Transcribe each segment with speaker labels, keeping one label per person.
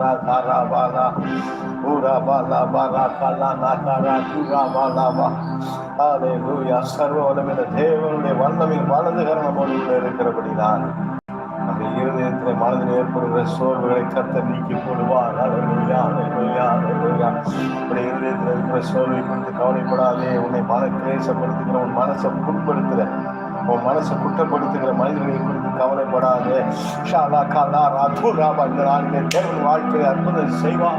Speaker 1: Karabala, Urabala, Barakala, Nakara, Turabalaba. Hallelujah. சர்வவல்லமையுள்ள தேவனுடைய வல்லமையில் வலது கரணம் இருக்கிறபடிதான் அந்த இருதயத்தில் மனதில் ஏற்படுகிற சோர்வுகளை கத்த நீக்கி போடுவார் Hallelujah, hallelujah, hallelujah. உன்னுடைய இருதயத்தில் இருக்கிற சோர்வை குறித்து கவலைப்படாதே உன்னை மன கிளேசப்படுத்துகிற உன் மனசை புண்படுத்துகிற உன் மனசை குற்றப்படுத்துகிற மனிதர்களை குறித்து கவலைப்படாது. ஷாலா காலா ராத்து ராபா இந்த நாளிலே தேவன் வாழ்க்கையை அற்புதம் செய்வான்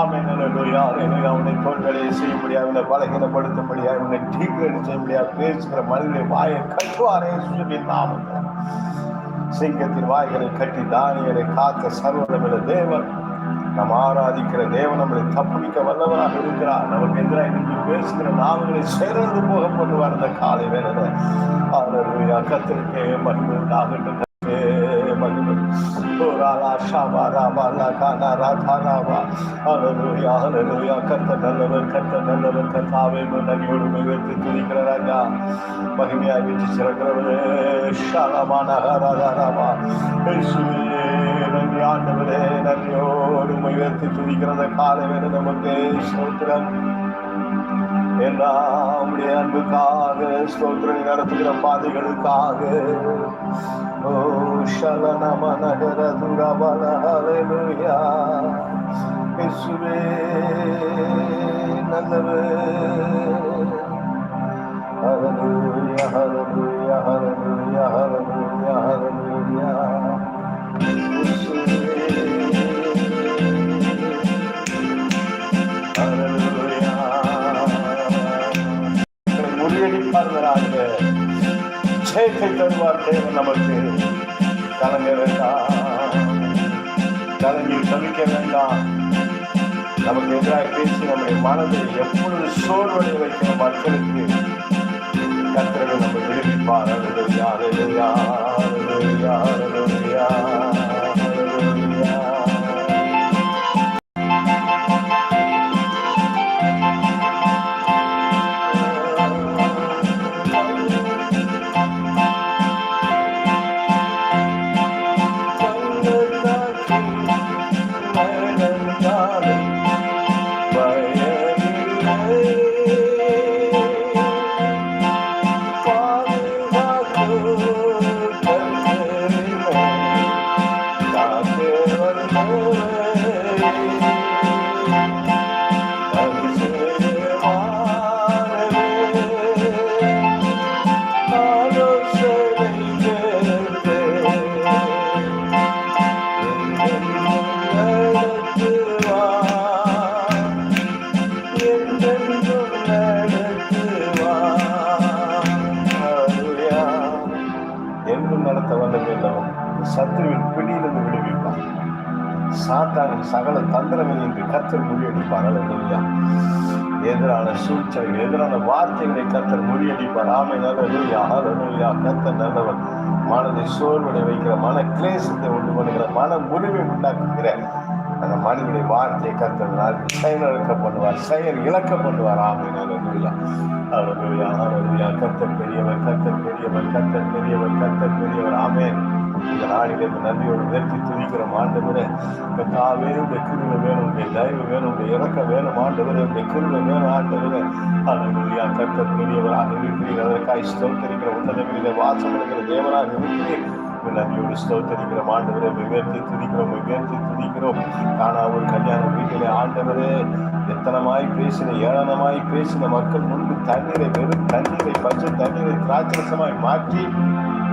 Speaker 1: ஆமென் அல்லேலூயா அல்லேலூயா செய்ய முடியாது பலகீனப்படுத்த முடியாது உன்னை டீக்ரேட் செய்ய முடியாது. பேசுகிற மனிதனை வாயை கட்டுவாரே சுபின் நாமத்தில். சிங்கத்தின் வாய்களை கட்டி தானியலை காத்த சர்வதமில்ல தேவன் நாம் ஆராதிக்கிற தேவன் நம்மளை தப்புவிக்க வல்லவராக இருக்கிறார். நமக்கு எதிராக இன்னைக்கு பேசுகிற நாவங்களை சேர்ந்து போக பண்ணுவார் இந்த காலை வேலை அவர் கத்திரிக்கே மகிழ்வு ஓராலா ஷாபா ராபா லகானா ராதா ராபா ஹalleluya ஹalleluya கர்த்தர் நல்லவர் கர்த்தர் நல்லவர் கர்த்தாவே நன்றியோடு உயர்த்தி துதிக்கிற ராஜா மகிமையாய் வீச்சு சிறக்கிறவரே ஷாலமான ராதா ராபா நன்றி ஆண்டவரே நன்றியோடு உயர்த்தி துதிக்கிறத காலை வேலை நமக்கு சோத்திரம் எல்லாம் உடைய அன்புக்காக ஸ்தோத்திரம் நடத்துகிற பாதைகளுக்காக. ஓ ஷலனம நகர துரபல அலையா இசுவே நல்லவே ஹalleluya ஹalleluya ஹalleluya ஹalleluya. ஜெயத்தை தருவார் தேவன் நமக்கு. கலங்க வேண்டாம். கலங்கி சமிக்க வேண்டாம். நமக்கு எதிராக பேசி நம்முடைய மனதை எப்பொழுது சோர்வடைய வைக்கிற மக்களுக்கு கத்திரர்கள் நம்ம விடுவிப்பார். அலுவயா அலுவயா அலுவயா அலுவயா உள்ளவன் சத்துருவின் பிடியிலிருந்து விடுவிப்பார் சாத்தானின் சகல தந்திரமே என்று கத்தர் முறியடிப்பார். அல்லா எதிரான சூழ்ச்சிகள் எதிரான வார்த்தைகளை கத்தர் முறியடிப்பார். ஆமை நல்லலுயா அலுவயா கத்தர் நல்லவர். மனதை சோர்வடை வைக்கிற மன கிளேசத்தை உண்டு பண்ணுகிற மன முறிவை உண்டாக்குகிற அந்த மனிதனுடைய வார்த்தையை கத்தர் செயல் இழக்க பண்ணுவார் செயல் இழக்க பண்ணுவார் ஆமை நல்லலுயா அலுவயா அலுவயா கத்தர் பெரியவர் கத்தர் பெரியவர் கத்தர் பெரியவர் கத்தர் பெரியவர். ஆமேன். இந்த நாளிலிருந்து நன்றியோடு நிறுத்தி துதிக்கிறோம். ஆண்டவரே கத்தாவே உடைய கிருவை வேணும் உடைய தயவு வேணும் உடைய இறக்கம் வேணும். ஆண்டவரே உடைய கிருவை வேணும். ஆண்டவரே அல்லா கத்த பெரியவராக இருக்கிறீர்கள் அதற்காக ஸ்தோத்தரிக்கிற உன்னதங்களிலே வாசம் இருக்கிற தேவராக இருக்கிறீர்கள் நன்றியோடு ஸ்தோத்தரிக்கிறோம். ஆண்டவரை உயர்த்தி துதிக்கிறோம் உயர்த்தி துதிக்கிறோம் ஆனால் ஒரு கல்யாண வீட்டிலே ஆண்டவரே எத்தனமாய் பேசின ஏளனமாய் பேசின மக்கள் முன்பு தண்ணீரை வெறும் தண்ணீரை பச்சை தண்ணீரை திராட்சரசமாய் மாற்றி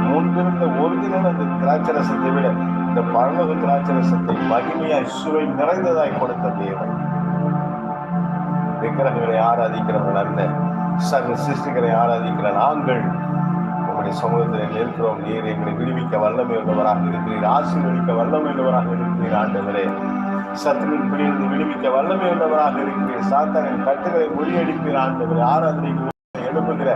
Speaker 1: முன்பிருந்த ஒருங்கிணைந்த அந்த திராட்சரசத்தை விட இந்த பரலோக திராட்சரசத்தை மகிமையாய் சுவை நிறைந்ததாய் கொடுத்த தேவன். விக்கிரகங்களை ஆராதிக்கிறவர்கள் அல்ல சக சிருஷ்டிகளை ஆராதிக்கிற நாங்கள் உங்களுடைய சமூகத்தில் நிற்கிறோம் நீர் எங்களை விடுவிக்க வல்லமை உள்ளவராக இருக்கிறீர். ஆசீர்வதிக்க வல்லமை உள்ளவராக இருக்கிறீர் ஆண்டவரே. சத்துவின் பிடிந்து விடுவிக்க வல்லமை உள்ளவராக இருக்கிறீர். சாத்தானின் கட்டுகளை முறியடிப்பீர் ஆண்டவரே. ஆராதனை எழுப்புகிற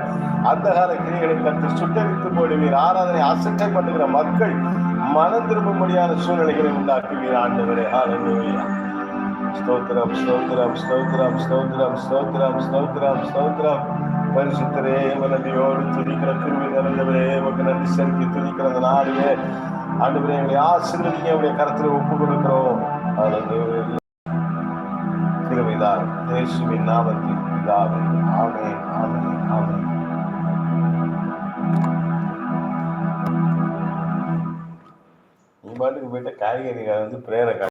Speaker 1: அந்த கால கிரிகளை கற்று சுட்டரித்து போடுவீர். ஆராதனை அசட்டை பண்ணுகிற மக்கள் மனம் திரும்பும்படியான சூழ்நிலைகளை உண்டாக்குவீர் ஆண்டவரே. ஆரம்பியா ஸ்தோத்திரம் ஸ்தோத்திரம் ஸ்தோத்திரம் ஸ்தோத்திரம் ஸ்தோத்திரம் ஸ்தோத்திரம் ஸ்தோத்திரம். പരിശുദ്ധരേ നന്ദിയോട് തുണിക്കുന്ന കുരുവിനറിഞ്ഞവരെ നമുക്ക് നന്ദി ശരിക്ക് തുണിക്കുന്ന നാളിലെ ஆண்டவரே எங்களை ஆசீர்வதிங்க உடைய கரத்தில் ஒப்பு கொடுக்கிறோம் கிருமிதான் இயேசுவின் நாமத்தில் பிதாவே ஆமே ஆமே ஆமே நீ பாட்டுக்கு போயிட்ட காய்கறிகள் வந்து பிரேரக்காய்